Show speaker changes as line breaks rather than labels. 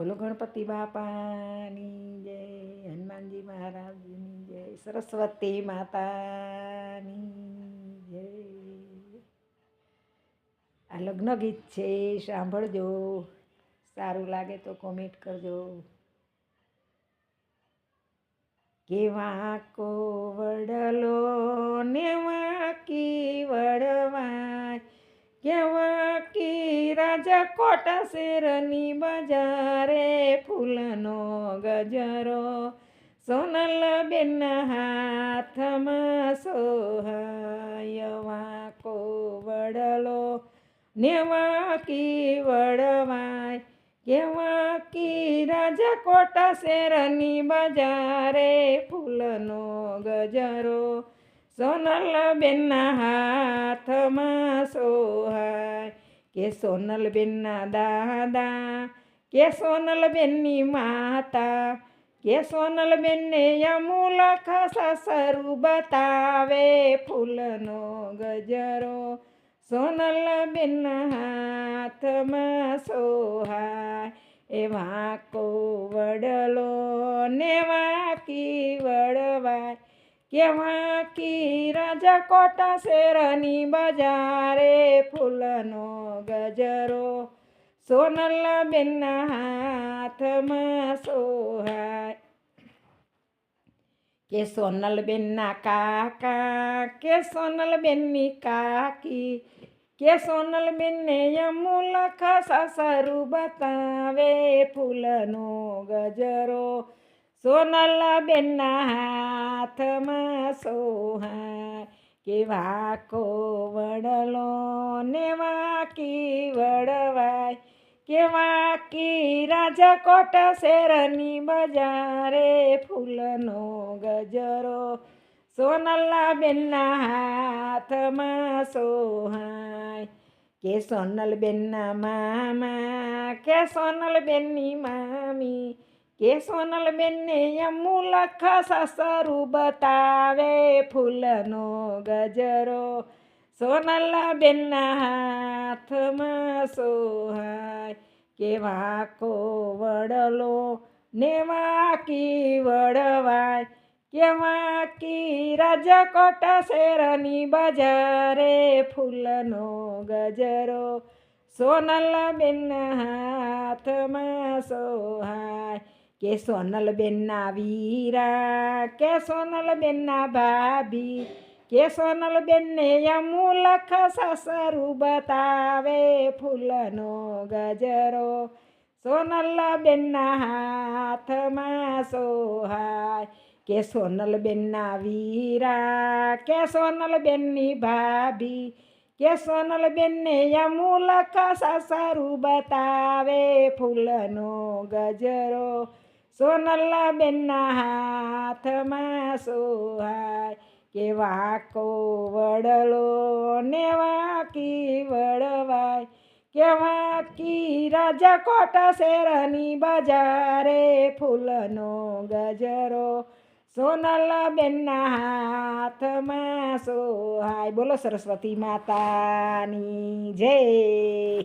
બોલો ગણપતિ બાપાની જય, હનુમાનજી મહારાજની જય, સરસ્વતી માતાની જય. આ લગ્ન ગીત છે, સાંભળજો. સારું લાગે તો કોમેન્ટ કરજો. કેવા કો વડલો ને વાકી વડવાય કેવા કી રાજા કોટા શેરની બજારે ફૂલનો ગજરો. સોનલ બેન હાથમાં સોહાય વાકો વડલો નેવા કી વડવાય કેવા કી રાજા કોટા શેરની બજારે ફૂલનો ગજરો. સોનલ બેન હાથમાં કે સોનલ બેનના દાદા કે સોનલ બેનની માતા કે સોનલ બેનને યમુલખ સસરું બતાવે ફૂલનો ગજરો. સોનલ બેનના હાથમાં સોહાય એ વાંકો વડલો ને વાકી વડવાય કેવા કી રાજા કોટા શેરની બજારે ફૂલનો ગજરો સોનલ બેનના હાથમાં સોહાય. કે સોનલ બેનના કાકા, કે સોનલ બેનની કાકી, કે સોનલ બેનને યમુલખ સસરું બતાવે ફૂલનો ગજરો સોનલ બેનના હાથમાં સોહાય. કે વાકો વડલો ને વાકી વડવાય કે વાકી રાજા કોટ શેરની બજારે ફૂલનો ગજરો. સોનલા બેનના હાથમાં સોહાય. કે સોનલ બેનના મામા, કે સોનલ બેનની મામી. કે સોનલબેનને મુલખા સસરું બતાવે ફૂલનો ગજરો. સોનલબેનના હાથમાં સોહાય કે વાકો વડલો ને વાકી વડવાય કે વાકી રાજા કોટા શેરની બજારે ફૂલનો ગજરો. સોનલ બેનના હાથમાં સોહાય કે સોનલ બેનના વીરા કે સોનલ બેનના ભાભી કે સોનલ બેનને યમુલખ સસરું બતાવે ફૂલનો ગજરો સોનલ બેનના હાથમાં સોહાય કે સોનલ બેનના વીરા કે સોનલ બેનની ભાભી કે સોનલ બેનને યમુલખ સસરું બતાવે ફૂલનો ગજરો સોનલ બેનના હાથમાં સોહાય. કે વાકો વડલો ને વાકી વડવાય કે વાકી રાજા કોટા શેરની બજારે ફૂલનો ગજરો. સોનલ્લા બેનના હાથમાં સોહાય. બોલો સરસ્વતી માતાની જય.